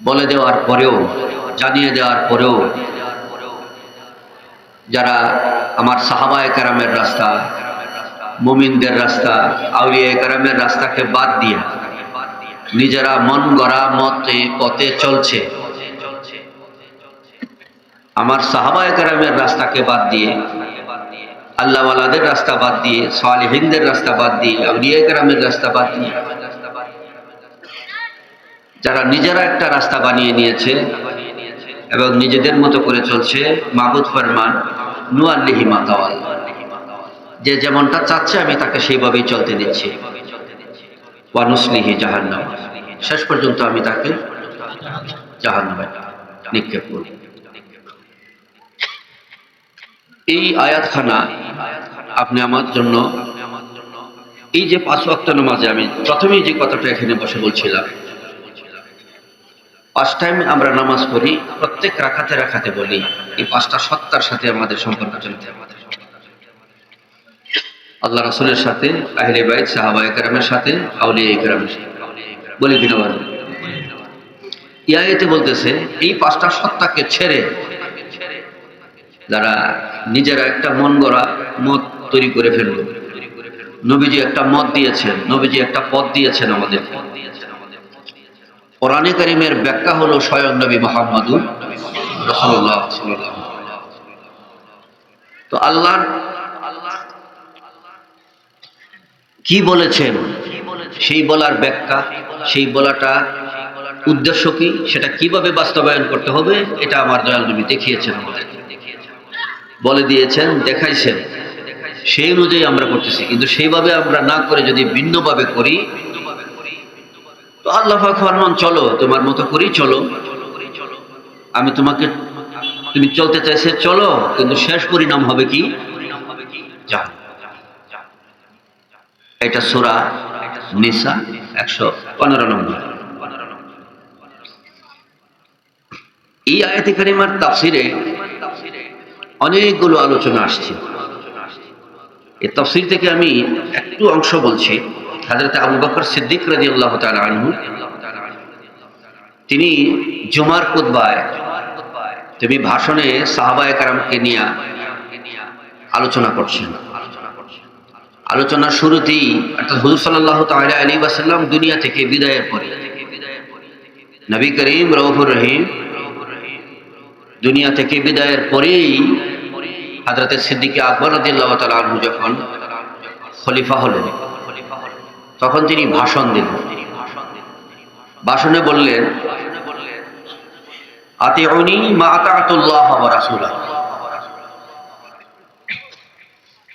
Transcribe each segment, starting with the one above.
বলে দেওয়ার পরেও, জানিয়ে দেওয়ার পরেও যারা আমার সাহাবায় কারামের রাস্তা, মুমিনদের রাস্তা আউলিয়া কারামের রাস্তাকে বাদ দিয়ে নিজেরা মন গড়া মতে, পথে চলছে। আমার সাহাবায় কারামের রাস্তাকে বাদ দিয়ে, আল্লাহওয়ালাদের রাস্তা বাদ দিয়ে, সালিহিনদের রাস্তা বাদ দিয়ে আউলিয়া কারামের রাস্তা বাদ দিয়ে যারা নিজেরা একটা রাস্তা বানিয়ে নিয়েছে এবং নিজেদের মতো করে চলছে মাহবুদ ফরমান, নুয়াল্লিহি মাতাওয়াল। যে যেমনটা চাচ্ছে, আমি তাকে সেইভাবেই চলতে দিচ্ছি। ওয়ানুসলিহি জাহান্নাম। শেষ পর্যন্ত আমি তাকে জাহান্নামে নিক্ষেপ করি এই আয়াতখানা আপনি আমার জন্য, এই যে পাঁচ ওয়াক্ত নামাজে আমি প্রথমেই যে কথাটা এখানে বসে বলছিলাম পাঁচ টাইম আমরা নামাজ পড়ি, প্রত্যেক রাখাতে রাখাতে বলি, এই পাঁচটা সত্তার সাথে আমাদের সম্পর্ক চলতে আমাদের আল্লাহ রাসুলের সাথে, আহলে বাইত, সাহাবায়ে কেরামের সাথে, আউলিয়া কেরামের সাথে। বলি কিনা ইয়াতে বলতেছে, এই পাঁচটা সত্তাকে ছেড়ে যারা নিজেরা একটা মন গড়া মত তৈরি করে ফেলল নবীজি একটা মত দিয়েছেন, নবীজি একটা পথ দিয়েছেন আমাদের কোরআনে করিমের ব্যাখ্যা হলো স্বয়ং নবী রসুল্লাহ তো আল্লাহর কি বলেছেন? সেই বলার ব্যাখ্যা, সেই বলাটা উদ্দেশ্য কি? সেটা কীভাবে বাস্তবায়ন করতে হবে? এটা আমার দয়াল নবী দেখিয়েছেন বলে দিয়েছেন, দেখাইছেন। সেই অনুযায়ী আমরা করতেছি। কিন্তু সেইভাবে আমরা না করে যদি ভিন্নভাবে করি তো আল্লাহ ফরমান, চলো, তোমার মতো করেই চলো। আমি তোমাকে, তুমি চলতে চাইছে, চলো, কিন্তু শেষ পরিণাম হবে কি? জাহান্নাম। এটা সুরা নিসা একশো পনেরো নম্বর। এই আয়াতি কারিমার তাফসিরে অনেকগুলো আলোচনা আসছে। এই তফসির থেকে আমি একটু অংশ বলছি। হাজরত আবু বকর সিদ্দিক রাজি আল্লাহ আনহু, তিনি জুমার কুদবায় তুমি ভাষণে সাহাবায় কারামকে নিয়ে আলোচনা করছেন। আলোচনার শুরুতেই অর্থাৎ হুজুর সাল্লাহ তাআলা আলী ওয়াসাল্লাম দুনিয়া থেকে বিদায়ের পরে নবী করিম রৌফুর রহিম দুনিয়া থেকে বিদায়ের পরেই হাজরতের সিদ্দিকে আকবর রদিল্লাহ তালা যখন খলিফা হলেন। তখন তিনি ভাষণ দিলেন। ভাষণে বললেন, আতিউনি মা আতাতুল্লাহ ওয়া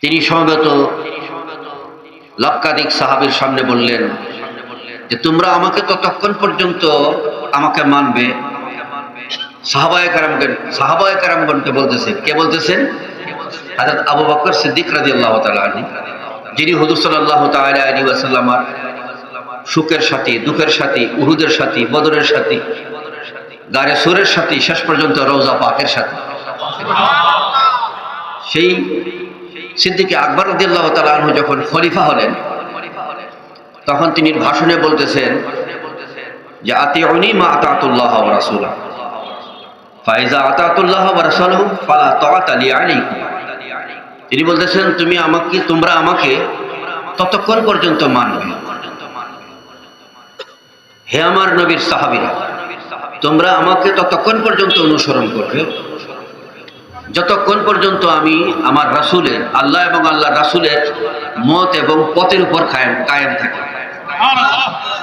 তিনি সমবেত লক্ষাধিক সাহাবীর সামনে বললেন যে, তোমরা আমাকে ততক্ষণ পর্যন্ত আমাকে মানবে। সাহাবায়ে কারামগণ সাহাবায়ে কারামগণকে বলতেছে, কে বলতেছেন আবু বকর সিদ্দিক রাদিয়াল্লাহু তাআলা আনহু। যিনি হুজুর সাল্লাল্লাহু তাআলা আলাইহি ওয়াসাল্লামার সুখের সাথী, দুঃখের সাথী, উহুদের সাথী, বদরের সাথী, গারে সুরের সাথী, শেষ পর্যন্ত রওজা পাকের সাথী। সেই সিদ্দিকে আকবর রদিয়াল্লাহ তাআলা আনহু যখন খলিফা হলেন, তখন তিনি ভাষণে বলতেছেন যে, আতিউনি মা আতাতুল্লাহ রাসূলা ফাইজা আতাতুল্লাহ ওয়া রাসূলুহু ফালা তাআতা লি আলাইকুম। তিনি বলতেছেন, তুমি আমাকে, তোমরা আমাকে ততক্ষণ পর্যন্ত মানবে। হে আমার নবীর সাহাবীরা, তোমরা আমাকে ততক্ষণ পর্যন্ত অনুসরণ করবে। যতক্ষণ পর্যন্ত আমি আমার রাসূলের, আল্লাহ এবং আল্লাহ রাসূলের মত এবং পথের উপর কায়েম কায়েম থাকি।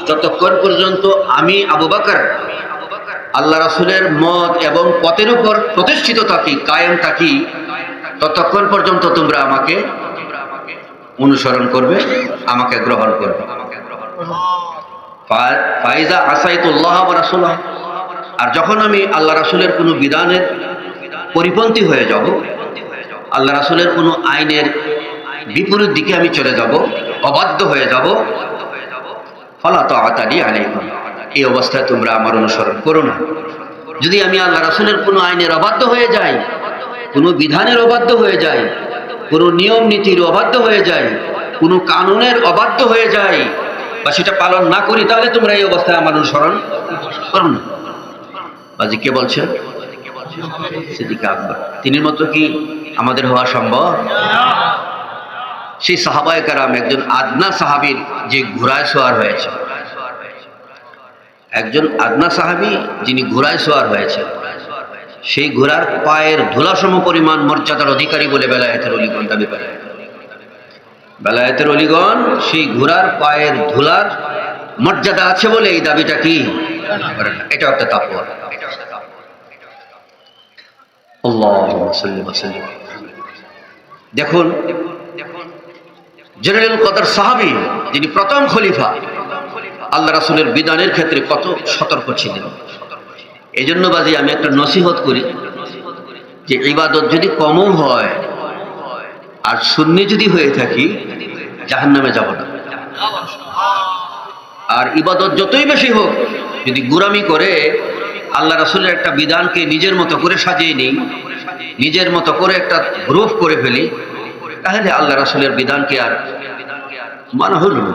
যতক্ষণ পর্যন্ত আমি আবু বকর, আল্লাহ রাসূলের মত এবং পথের উপর প্রতিষ্ঠিত থাকি, কায়েম থাকি ততক্ষণ পর্যন্ত তোমরা আমাকে অনুসরণ করবে, আমাকে গ্রহণ করবে। আর যখন আমি আল্লাহ রাসূলের কোনো বিধানের পরিপন্থী হয়ে যাব, আল্লাহ রাসূলের কোনো আইনের বিপরীত দিকে আমি চলে যাব, অবাধ্য হয়ে যাব, ফলা তো আতালি আলাইকুম। এই অবস্থায় তোমরা আমার অনুসরণ করো না। যদি আমি আল্লাহ রাসূলের কোনো আইনের অবাধ্য হয়ে যাই কোনো বিধানের অবাধ্য হয়ে যায়, কোনো নিয়ম নীতির অবাধ্য হয়ে যায়, কোনো কানুনের অবাধ্য হয়ে যায়, বা সেটা পালন না করি, তাহলে তোমরা এই অবস্থায় আমার অনুসরণ করো না। বাজি কে সিদ্দিক আকবর, তিনির মতো কি আমাদের হওয়া সম্ভব? সেই সাহাবায় কারাম একজন আদনা সাহাবীর যে ঘোড়ায় সোয়ার হয়েছে। একজন আদনা সাহাবী যিনি ঘোড়ায় সোয়ার হয়েছে। সেই ঘোড়ার পায়ের ধুলাসম পরিমাণ মর্যাদার অধিকারী বলে বেলায়েতের অলিগণ দাবি করে। বেলায়েতের অলিগণ, সেই ঘোড়ার পায়ের ধুলার মর্যাদা আছে বলে এই দাবিটা কি? এটা একটা তাপর। দেখুন, জেনারেল কদর সাহাবী, যিনি প্রথম খলিফা, আল্লাহ রাসুলের বিধানের ক্ষেত্রে কত সতর্ক ছিলেন। এই জন্য বাজি আমি একটা নসিহত করি যে ইবাদত যদি কমও হয় আর শূন্য যদি হয়ে থাকি জাহান নামে যাব না। আর ইবাদত যতই বেশি হোক, যদি গুরামি করে, আল্লাহ রাসুলের একটা বিধানকে নিজের মতো করে সাজিয়ে নিই, নিজের মতো করে একটা গ্রুপ করে ফেলি, তাহলে আল্লাহ রাসুলের বিধানকে আর মানা হলো না।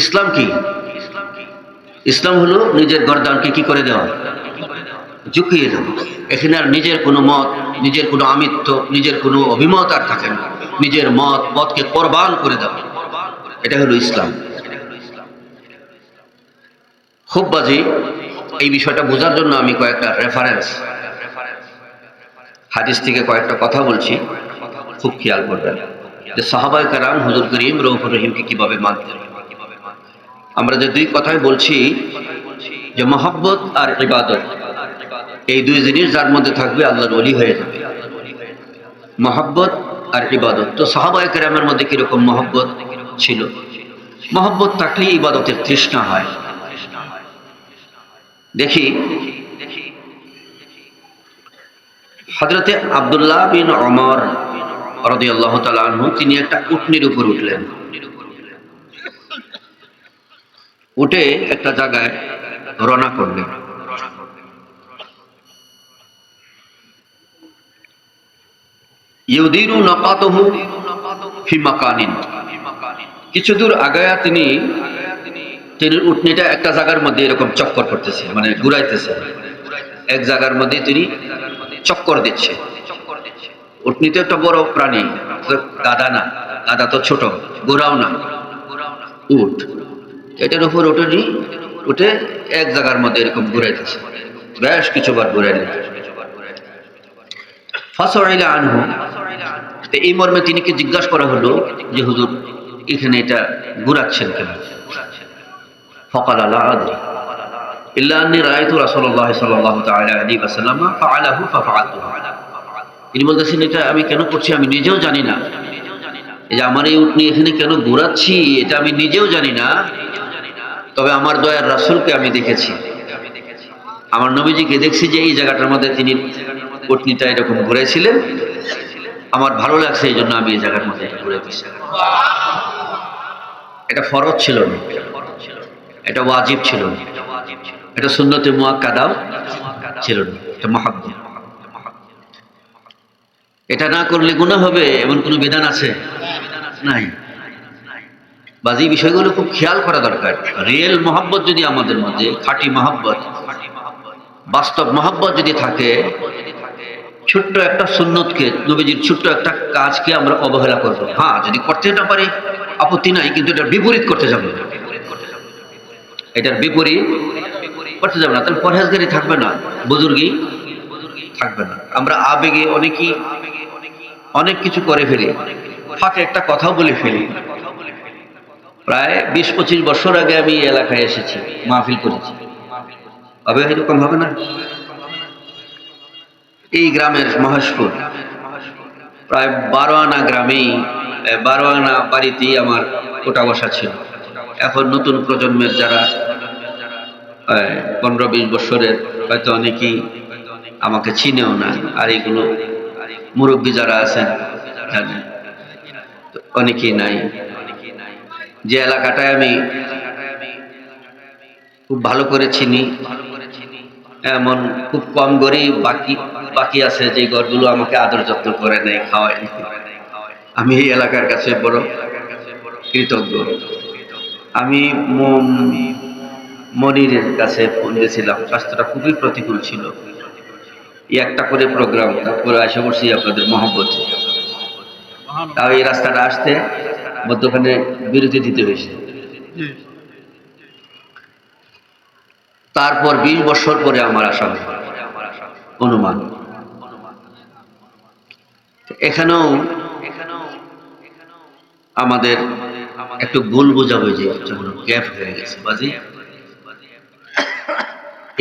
ইসলাম কি? ইসলাম হলো নিজের গরদানকে কি করে দেওয়া? ঝুঁকিয়ে দেওয়া। এখানে আর নিজের কোনো মত, নিজের কোনো আমিত্ব, নিজের কোনো অভিমত আর থাকে না। নিজের মত, মতকে কোরবান করে দেওয়া। এটা হলো ইসলাম। খুব বাজি। এই বিষয়টা বোঝার জন্য আমি কয়েকটা রেফারেন্স হাদিস থেকে কয়েকটা কথা বলছি। খুব খেয়াল করবেন যে সাহাবাই কারাম হুজুর করিম রৌফুর রহিমকে কীভাবে মানতেন। আমরা যে দুই কথাই বলছি, যে মহব্বত আর ইবাদত, এই দুই জিনিস যার মধ্যে থাকবে আল্লাহর অলি হয়ে যাবে। মহব্বত আর ইবাদত। তো সাহাবায় কেরামের মধ্যে কীরকম মহব্বত ছিল? মহব্বত থাকলেই ইবাদতের তৃষ্ণা হয়। দেখি হজরতে আবদুল্লাহ বিন অমর রদি আল্লাহ তালু তিনি একটা উটনির উপর উঠলেন। উঠে একটা জায়গায় রওনা করলেন। ইউদিরু নাকাতহু ফি মাকানিন। কিছু দূর আগায়া তিনি তিনি উটনিটা একটা জায়গার মধ্যে এরকম চক্কর করতেছে মানে ঘুরাইতেছে। এক জায়গার মধ্যে তিনি চক্কর দিচ্ছে। উটনি তো একটা বড় প্রাণী গাদা না গাদা তো ছোট গোড়াও না। উট। এটার উপর নি উঠে এক জায়গার মধ্যে এরকম ঘুরাইতেছে বেশ কিছুবার ঘুরাই নিল ফাঁসরাইলা আনহু এই মর্মে তিনিকে জিজ্ঞাসা করা হলো যে, হুজুর, এখানে এটা ঘুরাচ্ছেন কেন? ফকাল আল্লাহ রায়তু তাআলা আলাইহি ফাআলাহু ফাফআলতু তিনি বলতেছেন, এটা আমি কেন করছি আমি নিজেও জানি না। এই যে আমার এই উটনি এখানে কেন ঘোরাচ্ছি, এটা আমি নিজেও জানি না। তবে আমার দয়ার রাসুলকে আমি দেখেছি। আমার নবীজিকে দেখছি যে এই জায়গাটার মধ্যে তিনি পত্নীটা এরকম ঘুরেছিলেন। আমার ভালো লাগছে এই জন্য আমি এই জায়গার মধ্যে ঘুরে দিচ্ছি এটা ফরজ ছিল না। এটা ওয়াজিব ছিল না। এটা সুন্নতে মুয়াক্কাদাও ছিল না। এটা মহাব্বত। এটা না করলে গুনাহ হবে, এমন কোনো বিধান আছে? নাই। বাজি বিষয়গুলো খুব খেয়াল করা দরকার, রিয়েল মহাব্বত যদি আমাদের মধ্যে, খাঁটি মহব্বত, বাস্তব মহব্বত যদি থাকে, ছোট্ট একটা সুন্নতকে, নবীজির ছোট্ট একটা কাজকে আমরা অবহেলা করব। হ্যাঁ যদি করতে না পারি, আপত্তি নাই, কিন্তু এটার বিপরীত করতে যাব। না এটার বিপরীত করতে যাবে না, তাহলে পরহেজগারি থাকবে না, বুজুর্গি থাকবে না। আমরা আবেগে অনেকই অনেক কিছু করে ফেলি, ফাঁকে একটা কথাও বলে ফেলি। প্রায় বিশ পঁচিশ বছর আগে আমি এলাকায় এসেছি, মাহফিল করেছি। হবে এরকম হবে না? এই গ্রামের মহেশপুর, প্রায় বারো আনা গ্রামেই বারো আনা বাড়িতেই আমার ওটা বসা ছিল। এখন নতুন প্রজন্মের যারা পনেরো বিশ বছরের হয়তো অনেকেই আমাকে চিনেও না, আর এগুলো মুরব্বী যারা আছেন, জানেন। অনেকেই নাই। যে এলাকাটায় আমি খুব ভালো করে চিনি। এমন খুব কম গরিব বাকি বাকি আছে যে ঘরগুলো আমাকে আদর যত্ন করে নেয়, খাওয়ায় আমি এই এলাকার কাছে বড় কৃতজ্ঞ। আমি মনিরের কাছে ফোন দিয়েছিলাম। স্বাস্থ্যটা খুবই প্রতিকূল ছিল। একটা করে প্রোগ্রাম তারপরে আসে পড়ছি আপনাদের মহব্বত। তাও এই রাস্তাটা আসতে মধ্যখানে বিরতি দিতে হয়েছে। তারপর বিশ বছর পরে আমার আসা অনুমান। এখানেও আমাদের একটু ভুল বোঝাবুঝি গ্যাপ হয়ে গেছে বাজি।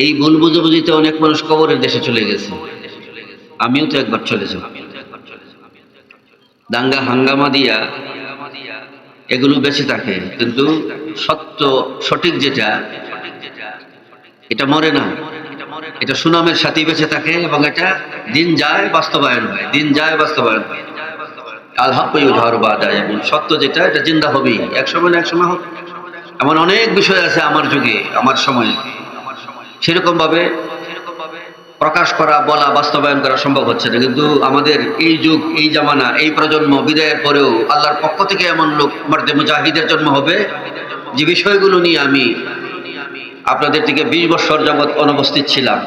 এই ভুল বুঝাবুঝিতে অনেক মানুষ কবরের দেশে চলে গেছে। আমিও তো একবার চলে যাব। দাঙ্গা হাঙ্গামা দিয়া এগুলো বেঁচে থাকে। কিন্তু সত্য, সঠিক যেটা, এটা মরে না। এটা সুনামের সাথে বেঁচে থাকে এবং এটা দিন যায় বাস্তবায়ন হয়। দিন যায় বাস্তবায়ন হয়। সত্য যেটা, এটা জিন্দা এক সময় না এক সময় এমন অনেক বিষয় আছে আমার যুগে, আমার সময়ে। সেরকম ভাবে প্রকাশ করা, বলা, বাস্তবায়ন করা সম্ভব হচ্ছে না। কিন্তু আমাদের এই যুগ, এই জামানা, এই প্রজন্ম বিদায়ের পরেও আল্লাহর পক্ষ থেকে এমন লোক, মার্দে মুজাহিদের জন্ম হবে? যে বিষয়গুলো নিয়ে আমি আপনাদের থেকে বিশ বছর যাবৎ অনুপস্থিত ছিলাম।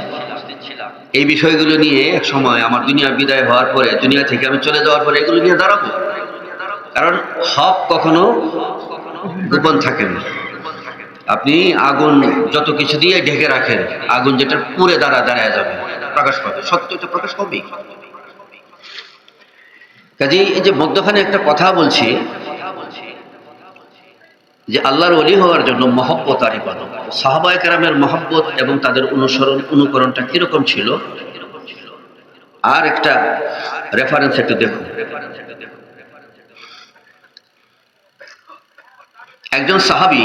এই বিষয়গুলো নিয়ে এক সময় আমার দুনিয়া বিদায় হওয়ার পরে, দুনিয়া থেকে আমি চলে যাওয়ার পরে এগুলো নিয়ে দাঁড়াবো। কারণ হক কখনো গোপন থাকে না। আপনি আগুন যত কিছু দিয়ে ঢেকে রাখেন, আগুন যেটা পুরে দাঁড়া দাঁড়ায় যাবে। প্রকাশ পাবে। সত্য এটা প্রকাশ পাবেই। কাজেই এই যে মধ্যখানে একটা কথা বলছি, যে আল্লাহর অলি হওয়ার জন্য মহব্বত আর ইবাদত। সাহাবায় কেরামের মহব্বত এবং তাদের অনুসরণ, অনুকরণটা কীরকম ছিল? আর একটা রেফারেন্স একটু দেখুন। একজন সাহাবি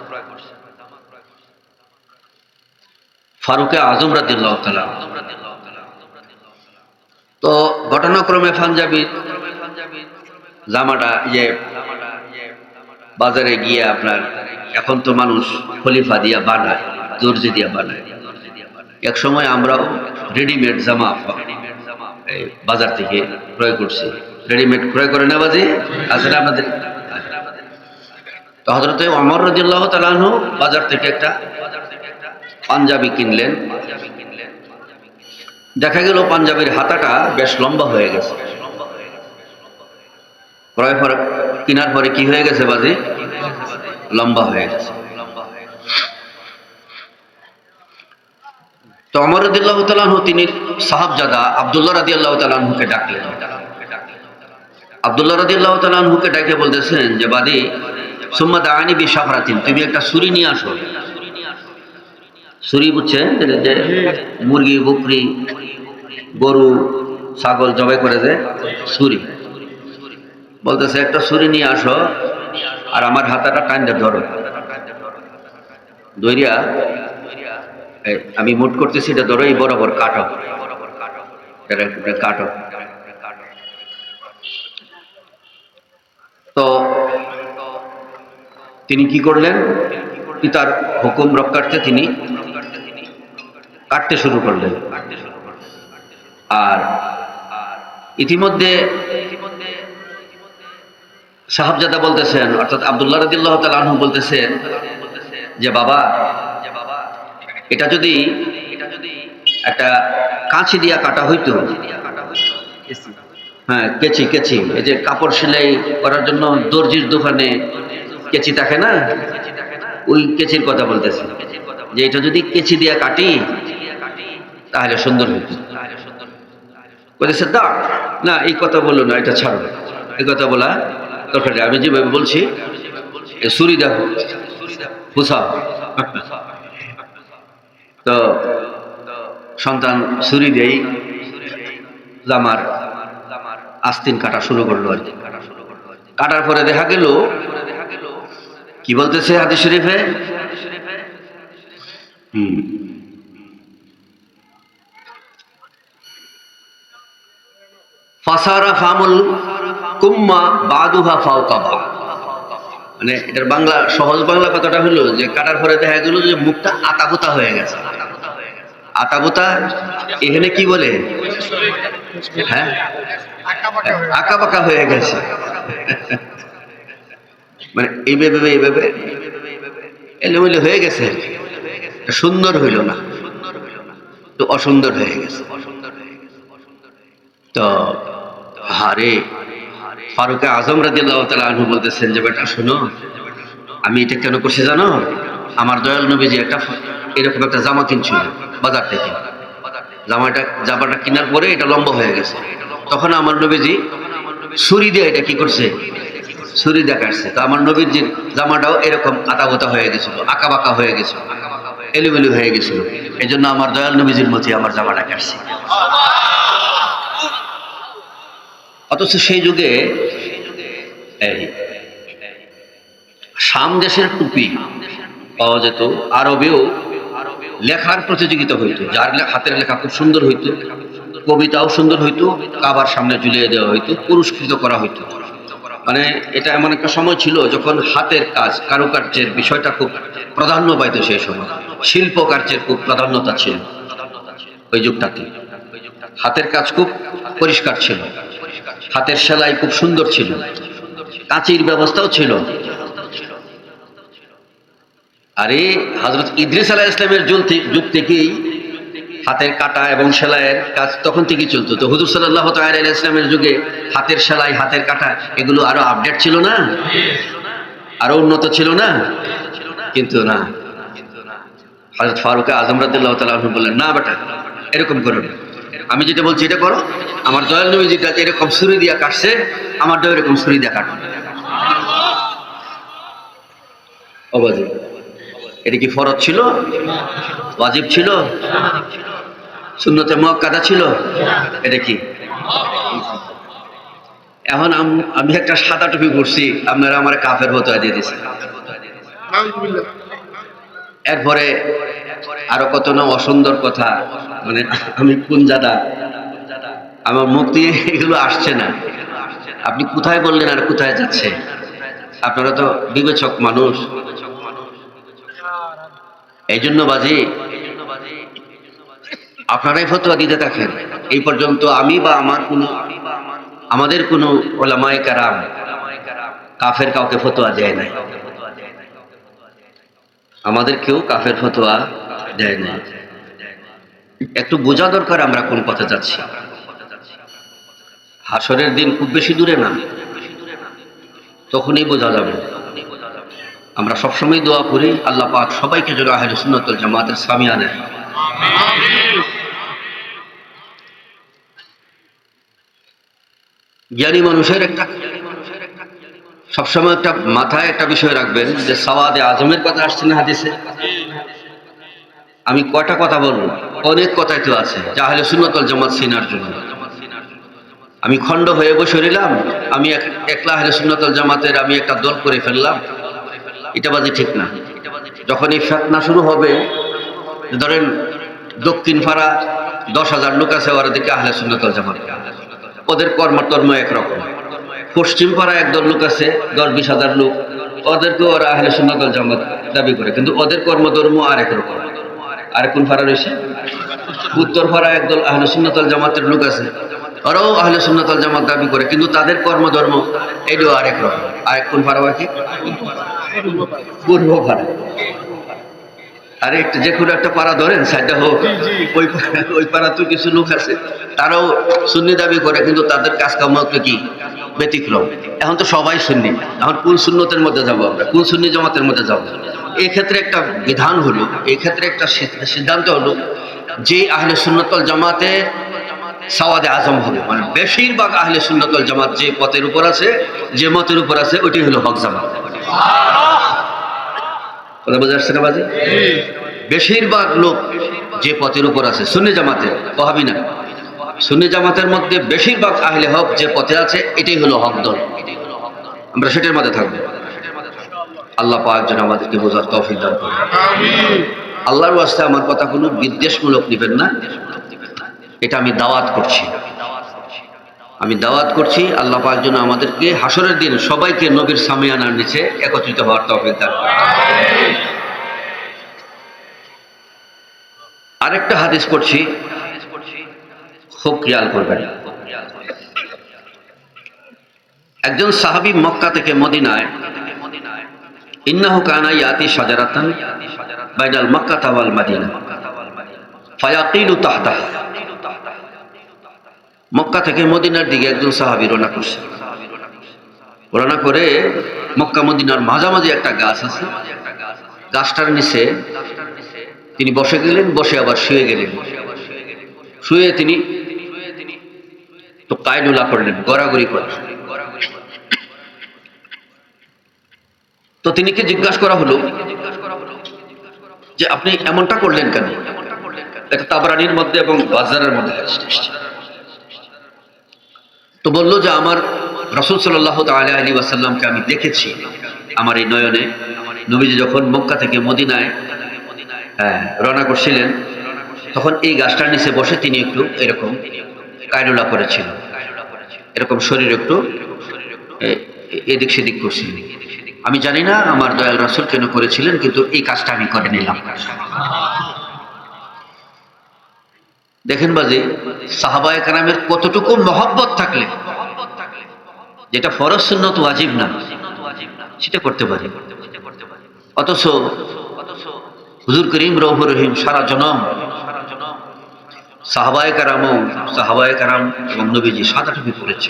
ফারুকে আজম রাদিয়াল্লাহু তাআলা। তো ঘটনাক্রমে পাঞ্জাবি জামাটা ইয়ে বাজারে গিয়ে আপনার এখন তো মানুষ খলিফা দিয়া বানায়, দর্জি দিয়া বানায়। এক সময় আমরাও রেডিমেড জামা বাজার থেকে ক্রয় করছি। রেডিমেড ক্রয় করে না বাজি আসলে আপনাদের তো হজরত অমর রদিল্লাহ তালাহু বাজার থেকে একটা পাঞ্জাবি কিনলেন। দেখা গেল পাঞ্জাবির হাতাটা বেশ লম্বা হয়ে গেছে। ক্রয় পরে কেনার পরে কি হয়ে গেছে বাজি? লম্বা হয়ে গেছে। তো অমর রদিল্লাহ তিনি সাহাবজাদা আবদুল্লাহ রাদি আল্লাহ তালাহুকে ডাকলেন। আবদুল্লাহ রাদি আল্লাহ তালাহুকে ডাকে বলতেছেন যে বাদি সুম্মা দাঁড়ানি বি সাফরাতিন তুমি একটা ছুরি নিয়ে আসো। ছুরি বুঝছেন? যে মুরগি বকরি গরু ছাগল জবাই করে যে ছুরি। বলতেছে একটা ছুরি নিয়ে আসো আর আমার হাতাটা টাইনটা ধরো। দইরিয়া আমি মুট করতেছি এটা ধরো এই বরাবর কাটো। কাটো। তো তিনি কি করলেন? পিতার হুকুম রক্ষার্থে তিনি কাটতে শুরু করলেন। আর ইতিমধ্যে সাহাবজাদা বলতেছেন, অর্থাৎ আবদুল্লাহ রদিল্লাহ তালু বলতেছেন যে, বাবা, এটা যদি একটা কাঁচি দিয়া কাটা হইতো। হ্যাঁ কেচি কেচি। এই যে কাপড় সেলাই করার জন্য দর্জির দোকানে কেচি থাকে না? ওই কেচির কথা বলতেছে। যে, এটা যদি কেচি দিয়া কাটি তাহলে সুন্দর হইত। বলতেছে দা না, এই কথা বলল না, এটা ছাড়ো। এই কথা বলা দরকার আমি যেভাবে বলছি সুরি দেখো তো সন্তান ছুরি দেই জামার আস্তিন কাটা শুরু করল আর কি। কাটার পরে দেখা গেল, কি বলতেছে হাদিস শরীফে? হুম। ফাসারা ফামুল কুম্মা বাদুহা ফাউকাবা মানে এটার বাংলা, সহজ বাংলা কথাটা হলো যে কাটার পরে দেখা গেল যে মুখটা আতাবোতা হয়ে গেছে। আতাবোতা এখানে কি বলে? হ্যাঁ? পাকা হয়ে গেছে। মানে এইভাবে এইভাবে, এলোমেলো হয়ে গেছে। সুন্দর হইল না। তো অসুন্দর হয়ে গেছে। তো হারে ফারুক আজম রাজিয়াল্লাহ বলতেছেন যে, বেটা, শোনো, আমি এটা কেন করছি জানো? আমার দয়াল নবীজি একটা এরকম একটা জামা কিনছিল বাজার থেকে। জামাটা জামাটা কেনার পরে এটা লম্বা হয়ে গেছে। তখন আমার নবীজি ছুরি দিয়ে এটা কি করছে? ছুরি দিয়ে তো আমার নবীজির জামাটাও এরকম আতাগোতা হয়ে গেছিল আঁকা বাঁকা হয়ে গেছিল, এলোমেলো হয়ে গেছিল। এই জন্য আমার দয়াল নবীজির মধ্যে আমার জামাটা কাটছে। অথচ সেই যুগে শাম দেশের টুপি পাওয়া যেত, আরবেও লেখার প্রতিযোগিতা হইতো, যার হাতের লেখা খুব সুন্দর হইতো, কবিতাও সুন্দর হইতো, কাবার সামনে ঝুলিয়ে দেওয়া হইতো, পুরস্কৃত করা হইতো। মানে এটা এমন একটা সময় ছিল যখন হাতের কাজ, কারুকার্যের বিষয়টা খুব প্রাধান্য পাইতো সেই সময় শিল্প কার্যের খুব প্রাধান্যতা ছিল ওই যুগটাতে। হাতের কাজ খুব পরিষ্কার ছিল। হাতের সেলাই খুব সুন্দর ছিল। কাঁচির ব্যবস্থাও ছিল। আরে হজরত ইদ্রিস আলাহ ইসলামের যুগ থেকেই হাতের কাটা এবং সেলাইয়ের কাজ তখন থেকেই চলতো। তো হুজুর সাল্লাহ ইসলামের যুগে হাতের সেলাই, হাতের কাটা, এগুলো আরও আপডেট ছিল না? আরও উন্নত ছিল না? কিন্তু না। হজরত ফারুক আজম রাদিল্লাহ তাআলা বললেন, না বেটা, এরকম করো না। আমি যেটা বলছি, এটা করো। আমার দয়াল নবী যেটা এরকম ছুরি দিয়া কাটছে, আমার দয় এরকম ছুরি দিয়া কাটো অবাজিব এটা কি ফরজ ছিল? ওয়াজিব ছিল? শূন্যতে মক্কাদা ছিল? এটা কি? এখন আমি একটা সাদা টুপি পরছি, আপনারা আমার কাফের হতো দিয়ে দিছে এরপরে আরও কত না অসুন্দর কথা মানে আমি কোন জাদা? আমার মুখ দিয়ে এগুলো আসছে না। আপনি কোথায় বললেন আর কোথায় যাচ্ছে? আপনারা তো বিবেচক মানুষ। এই জন্য বাজি, আপনারাই ফতোয়া দিতে থাকেন। এই পর্যন্ত আমি বা আমার কোনো, আমাদের কোনো ওলামায় কারাম কাফের কাউকে ফতোয়া দেয় নাই। আমাদের কেউ কাফের ফতোয়া দেয় নাই একটু বোঝা দরকার আমরা কোন পথে যাচ্ছি। হাসরের দিন খুব বেশি দূরে না। তখনই বোঝা যাবে। আমরা সবসময় দোয়া করি, আল্লাহ পাক সবাইকে যেন আহের সুন্নতল জামাতের সামিয়া দেয় জ্ঞানী মানুষের একটা সবসময় একটা মাথায় একটা বিষয় রাখবেন যে সাওয়াদে আজমের কথা আসছে না হাদিসে। আমি কয়টা কথা বলব? অনেক কথাই তো আছে, জাহালে সুন্নতল জামাত সিনার জন্য। আমি খণ্ড হয়ে বসে রইলাম, আমি এক- একলা আহলে সুন্নতল জামাতের আমি একটা দল করে ফেললাম। এটা বাজে ঠিক না। যখন এই ফেতনা শুরু হবে, ধরেন দক্ষিণ পাড়া দশ হাজার লোক আছে ওরা দিকে আহলে সুন্নতল জামাত। ওদের কর্মটর্ম একরকম। পশ্চিম পাড়া একদল লোক আছে, দশ বিশ হাজার লোক। ওদেরকে ওরা আহলে সুন্নতল জামাত দাবি করে, কিন্তু ওদের কর্মধর্ম আরেক রকম। আর কোন পাড়া রয়েছে? উত্তর পাড়া একদল আহলে সুন্নতল জামাতের লোক আছে, ওরাও আহলে সুন্নতল জামাত দাবি করে, কিন্তু তাদের কর্মধর্ম এটাও আরেক রকম। আরেক কোন পাড়া বাকি? পূর্ব পাড়া। আরে একটা যে কোনো একটা পাড়া ধরেন সাইডটা হোক। ওই ওই পাড়া তো কিছু লোক আছে। তারাও সুন্নি দাবি করে কিন্তু তাদের কাজ কাম কি? ব্যতিক্রম। এখন তো সবাই সুন্নি। এখন কোন সুন্নতের মধ্যে যাব আমরা? কোন সুন্নি জমাতের মধ্যে যাব? এই ক্ষেত্রে একটা বিধান হলো এই ক্ষেত্রে একটা সিদ্ধান্ত হলো যে আহলে সুন্নতল জামাতে সাওয়াদে আজম হবে। মানে বেশিরভাগ আহলে সুন্নতল জামাত যে পথের উপর আছে যে মতের উপর আছে ওইটি হলো হক জামাত। কথা বোঝা যাচ্ছে না বাজে? বেশিরভাগ লোক যে পথের উপর আছে, সুন্নি জামাতে ওহাবি না। সুন্নি জামাতের মধ্যে বেশিরভাগ আহলে হক যে পথে আছে, এটাই হলো হক দল। আমরা সেটার মধ্যে থাকব। আল্লাহ পাক যেন আমাদেরকে বোঝার তৌফিক দান করে আল্লাহর ওয়াস্তে আমার কথা কোনো বিদ্বেষমূলক নেবেন না। এটা আমি দাওয়াত করছি। আমি দাওয়াত করছি, আল্লাহ পাক যেন আমাদেরকে হাসরের দিন সবাইকে নবীর সামিয়ানার নিচে একত্রিত হওয়ার তৌফিক দান। আরেকটা হাদিস পড়ছি, খুব খেয়াল করবেন একজন সাহাবী মক্কা থেকে মদিনায়, ইন্নাহু কানা ইয়াতি শাজারাতান বাইনাল মক্কা ওয়াল মাদিনা, ফায়াকিলু তাহতাহা মক্কা থেকে মদিনার দিকে একজন সাহাবী রওনা করছে। রওনা করে মক্কা মদিনার মাঝামাঝি একটা গাছ আছে। গাছটার নিচে তিনি বসে গেলেন, বসে আবার শুয়ে গেলেন। শুয়ে তিনি তো কায়লুলা করলেন, গড়াগড়ি করলেন। তো তিনিকে জিজ্ঞাসা করা হলো যে আপনি এমনটা করলেন কেন? এটা তাবরানির মধ্যে এবং বাজারের মধ্যে। তো বলল যে আমার রসুল সাল্লাহ তালা আলী ওয়াসাল্লামকে আমি দেখেছি আমার এই নয়নে। নবীজি যখন মক্কা থেকে মদিনায় হ্যাঁ রওনা করছিলেন, তখন এই গাছটার নিচে বসে তিনি একটু এরকম কায়রুলা করেছিল। এরকম শরীর একটু এদিক সেদিক করছিলেন আমি জানি না আমার দয়াল রসুল কেন করেছিলেন, কিন্তু এই কাজটা আমি করে নিলাম। দেখেন বাজে, সাহাবায় কারামের কতটুকু মহব্বত থাকলে, যেটা ফরজ সুন্নত ওয়াজিব না, সেটা করতে পারি। অথচ হুজুর করিম রৌহ রহিম সারা জনম সাহাবায় কারাম সাহাবায় কারাম এবং নবীজি সাদা টুপি পড়েছে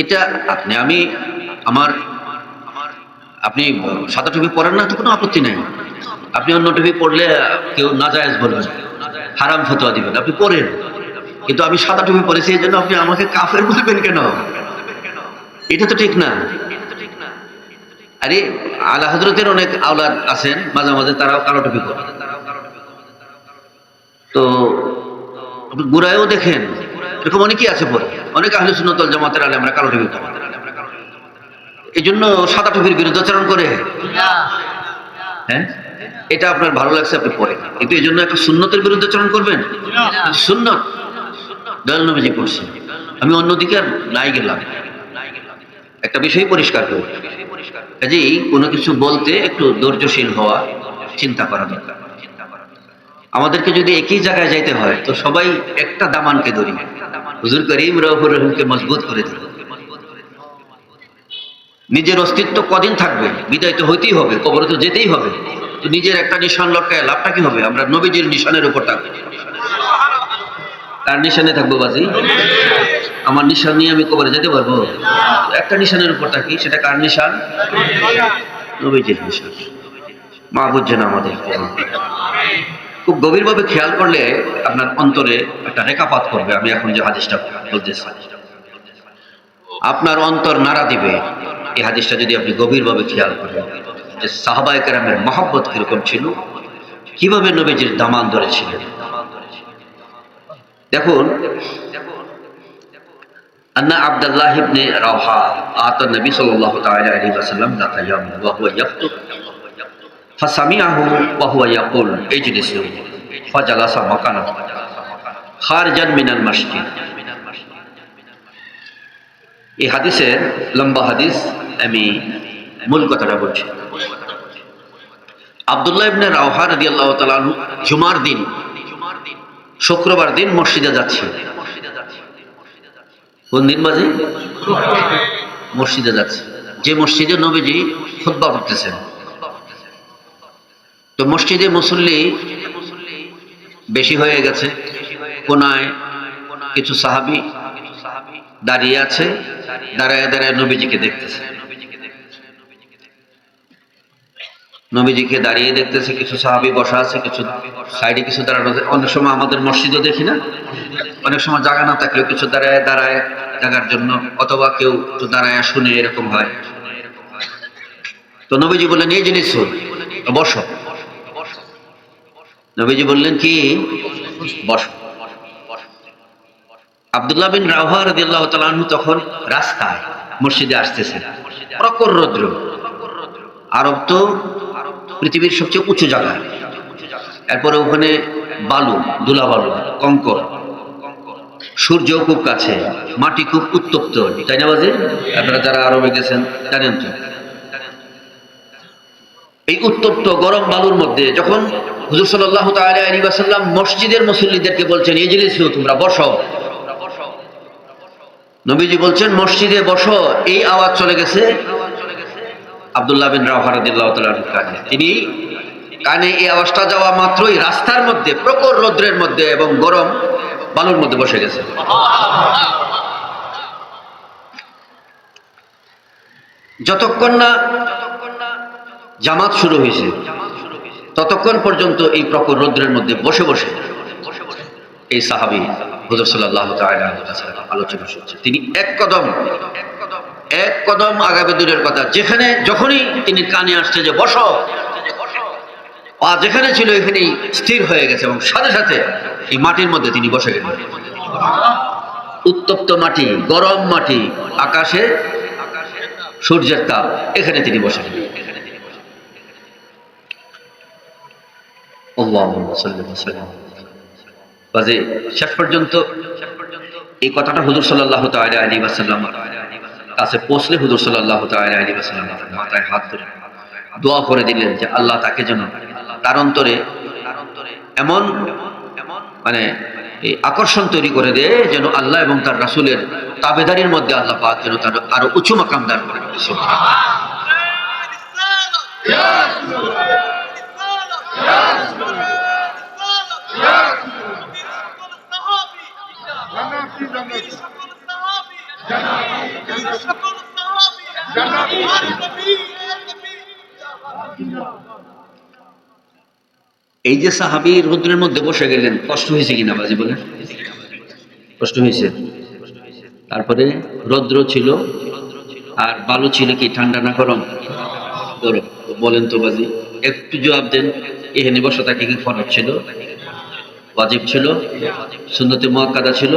এটা আপনি, আমি, আমার, আপনি সাদা টুপি পরেন না তো কোনো আপত্তি নেই। আপনি অন্য টুপি পড়লে কেউ নাজায়েজ বলবেন হারাম ফতোয়া দিবেন। আপনি পড়েন। কিন্তু আমি সাদা টুপি পরেছি এই জন্য আপনি আমাকে কাফের বলবেন কেন? এটা তো ঠিক না। আরে, আলা হজরতের অনেক আওলাদ আছেন, মাঝে মাঝে তারাও কালো টুপি তো আপনি গুড়ায়ও দেখেন, এরকম অনেকেই আছে পরে। অনেক আহলে সুন্নতল জামাতের আলে আমরা কালো টুপি এই জন্য সাদা টুপির বিরুদ্ধাচরণ করে। হ্যাঁ? এটা আপনার ভালো লাগছে, আপনি পরে কিন্তু এই জন্য একটা সুন্নতের বিরুদ্ধাচরণ করবেন? সুন্নত। দয়াল নবীজি করছে আমি অন্যদিকে আর নাই গেলাম। একটা বিষয় পরিষ্কার করি কাজেই কোনো কিছু বলতে একটু ধৈর্যশীল হওয়া চিন্তা করা দরকার। আমাদেরকে যদি একই জায়গায় যাইতে হয়, তো সবাই একটা দামানকে ধরি। হুজুর করিম রহুর রহিমকে মজবুত করে দিল নিজের অস্তিত্ব কদিন থাকবে? বিদায় তো হইতেই হবে, কবর তো যেতেই হবে। নিজের একটা নিশান লটকায় লাভটা কি হবে? আমরা নবীজির নিশানের উপর থাকব। তার নিশানে থাকব বাজি? আমার নিশান নিয়ে আমি কবরে যেতে পারব? একটা নিশানের উপর থাকি, সেটা কার নিশান? নবীজির নিশান। মা বুঝছেন আমাদের খুব গভীরভাবে খেয়াল করলে আপনার অন্তরে একটা রেখাপাত করবে। আমি এখন যে হাদিসটা বলতেছি, আপনার অন্তর নাড়া দিবে। এই হাদিসটা যদি আপনি গভীরভাবে খেয়াল করেন যে সাহাবায় কেরামের মহব্বত কিরকম ছিল কিভাবে নবীজির দামান ধরেছিলেন দেখুন أن عبد الله بن رواحة أعطى النبي صلى الله تعالى عليه وسلم ذات يوم وهو يخطب فسمعه وهو يقول اجلسوا فجلس مكانه خارجا من المسجد এই হাদিসের লম্বা হাদিস আমি মূল কথাটা বলছি আবদুল্লাহ ইবনে রাওহা জুমার দিন, শুক্রবার দিন মসজিদে কোন দিন বাজে মসজিদে যে মসজিদে নবীজি করতেছেন। তো মসজিদে মুসল্লি বেশি হয়ে গেছে। কোনায় কিছু সাহাবি দাঁড়িয়ে আছে, দাঁড়ায় দাঁড়ায় নবীজিকে দেখতেছে। নবীজিকে দাঁড়িয়ে দেখতেছে কিছু সাহাবি বসা আছে, কিছু সাইডে কিছু দাঁড়ানো অনেক সময় আমাদের মসজিদও দেখি না। অনেক সময় জায়গা না থাকলেও কিছু দাঁড়ায় দাঁড়ায় জায়গার জন্য, অথবা কেউ একটু দাঁড়ায় শুনে এরকম হয়। তো নবীজি বললেন, এই জিনিস বসো। নবীজি বললেন, কি? বসো। আবদুল্লাহ বিন রাহা রাদিয়াল্লাহু তাআলা আনহু তখন রাস্তায় মসজিদে আসতেছে প্রকর রৌদ্র। আরব তো পৃথিবীর সবচেয়ে উঁচু জায়গা। এরপরে ওখানে বালু দুলা বালু কঙ্কর। সূর্য খুব কাছে, মাটি খুব উত্তপ্ত, তাই না বাজে আপনারা যারা আরবে গেছেন, জানেন তো। এই উত্তপ্ত গরম বালুর মধ্যে যখন হুজুর সাল্লাহ আলী মসজিদের মুসল্লিদেরকে বলছেন, এই জিনিস তোমরা বসো। নবীজি বলছেন, মসজিদে বসো। এই আওয়াজ চলে গেছে আবদুল্লাহ বিন রাহারদিল্লাহ কানে তিনি কানে এই আওয়াজটা যাওয়া মাত্রই রাস্তার মধ্যে, প্রখর রৌদ্রের মধ্যে এবং গরম বালুর মধ্যে বসে গেছে। যতক্ষণ না জামাত শুরু হয়েছে, ততক্ষণ পর্যন্ত এই প্রকর রৌদ্রের মধ্যে বসে বসে এই সাহাবি হুজুর সাল্লাহ আলোচনা শুনছে। তিনি এক কদম এক কদম আগামী দূরের কথা। যেখানে যখনই তিনি কানে আসছে যে বস, পা যেখানে ছিল এখানেই স্থির হয়ে গেছে এবং সাথে সাথে এই মাটির মধ্যে তিনি বসে গেলেন। উত্তপ্ত মাটি, গরম মাটি, আকাশে সূর্যের তাপ, এখানে তিনি বসে গেলেন। শেষ পর্যন্ত এই কথাটা হুজুর সাল্লাহ আলাইহি ওয়াসাল্লাম কাছে পৌঁছলে হুজুর সাল্লাহ মাথায় হাত ধরে দোয়া করে দিলেন যে আল্লাহ তাকে যেন তার অন্তরে এমন মানে এই আকর্ষণ তৈরি করে দে যেন আল্লাহ এবং তার রাসুলের তাবেদারির মধ্যে আল্লাহ পাক যেন তার আরও উঁচু মাকাম দান করে এই যে সাহাবি রৌদ্রের মধ্যে বসে গেলেন, কষ্ট হয়েছে কিনা বাজি বলে কষ্ট হয়েছে। তারপরে রৌদ্র ছিল, আর বালু ছিল কি? ঠান্ডা না গরম? গরম। বলেন তো বাজি, একটু জবাব দেন, এখানে বসা তাকে কি ফরজ ছিল? ওয়াজিব ছিল? সুন্নতে মহাকাদা ছিল?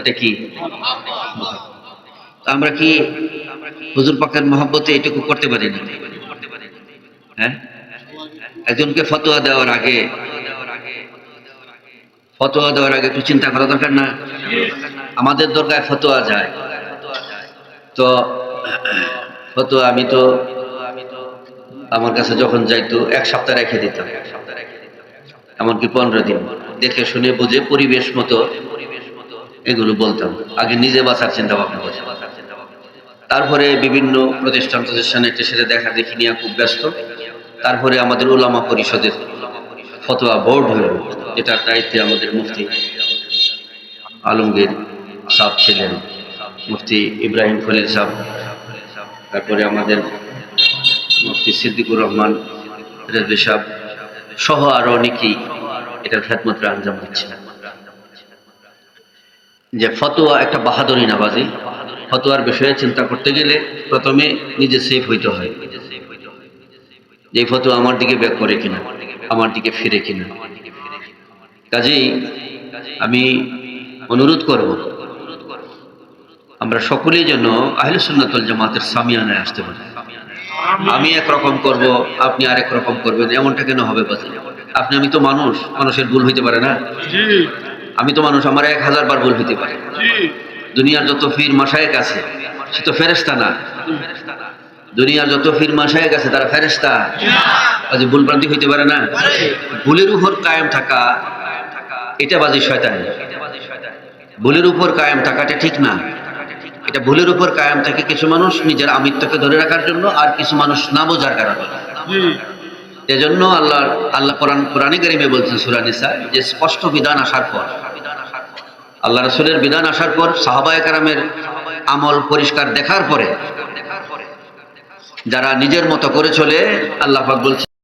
এটা কি? আমরা কি হুজুর পাকের মহব্বতে এটুকু করতে পারি না হ্যাঁ? একজনকে ফতোয়া দেওয়ার আগে, ফতোয়া দেওয়ার আগে একটু চিন্তা করা দরকার না? আমাদের দরকার ফতোয়া যায়। তো, ফতোয়া আমি তো, আমার কাছে যখন যাইতো, এক সপ্তাহ রেখে দিতাম। এমনকি পনেরো দিন। দেখে শুনে বুঝে পরিবেশ মতো এগুলো বলতাম। আগে নিজে বাঁচার চিন্তা ভাবনা করতাম। তারপরে বিভিন্ন প্রতিষ্ঠান প্রতিষ্ঠানে সেটা দেখা দেখি নিয়ে খুব ব্যস্ত। তারপরে আমাদের ওলামা পরিষদের ফতোয়া বোর্ড হল এটার দায়িত্বে আমাদের মুফতি আলমগীর সাহ ছিলেন, মুফতি ইব্রাহিম খলিল সাহ তারপরে আমাদের মুফতি সিদ্দিকুর রহমান রেজবি সাহ সহ আরও অনেকেই এটার খেদমতরা আঞ্জাম দিচ্ছে যে ফতোয়া একটা বাহাদুরি নাবাজি ফতোয়ার বিষয়ে চিন্তা করতে গেলে প্রথমে নিজে সেফ হইতে হয়। যে ফতোয়া আমার দিকে ব্যাক করে কিনা আমার দিকে ফিরে কিনা। কাজেই আমি অনুরোধ করব আমরা সকলেই যেন আহলে সুন্নাতুল জামাতের সামিয়ানায় আসতে পারি। আমি একরকম করব আপনি আরেক রকম করবেন এমনটা কেন হবে বাজে আপনি আমি তো মানুষ মানুষের ভুল হইতে পারে না? আমি তো মানুষ আমার এক হাজার বার ভুল হইতে পারে। দুনিয়ার যত ফির মাসায়েক আছে সে তো ফেরেস্তা না। দুনিয়ার যত ফির মাসায়েক আছে তারা ফেরেস্তা বাজে ভুল ভ্রান্তি হইতে পারে না। ভুলের উপর কায়েম থাকা এটা বাজে শয়তান। ভুলের উপর কায়েম থাকাটা ঠিক না। এটা ভুলের উপর কায়েম থাকে কিছু মানুষ নিজের আমিত্বকে ধরে রাখার জন্য আর কিছু মানুষ না বোঝার কারণে। এজন্য আল্লাহ আল্লাহ কোরআন কোরআনে কারিমে বলছেন সুরানিসা যে স্পষ্ট বিধান আসার পর আল্লাহ রসুলের বিধান আসার পর সাহাবায় কারামের আমল পরিষ্কার দেখার পরে যারা নিজের মতো করে চলে আল্লাহ বলছে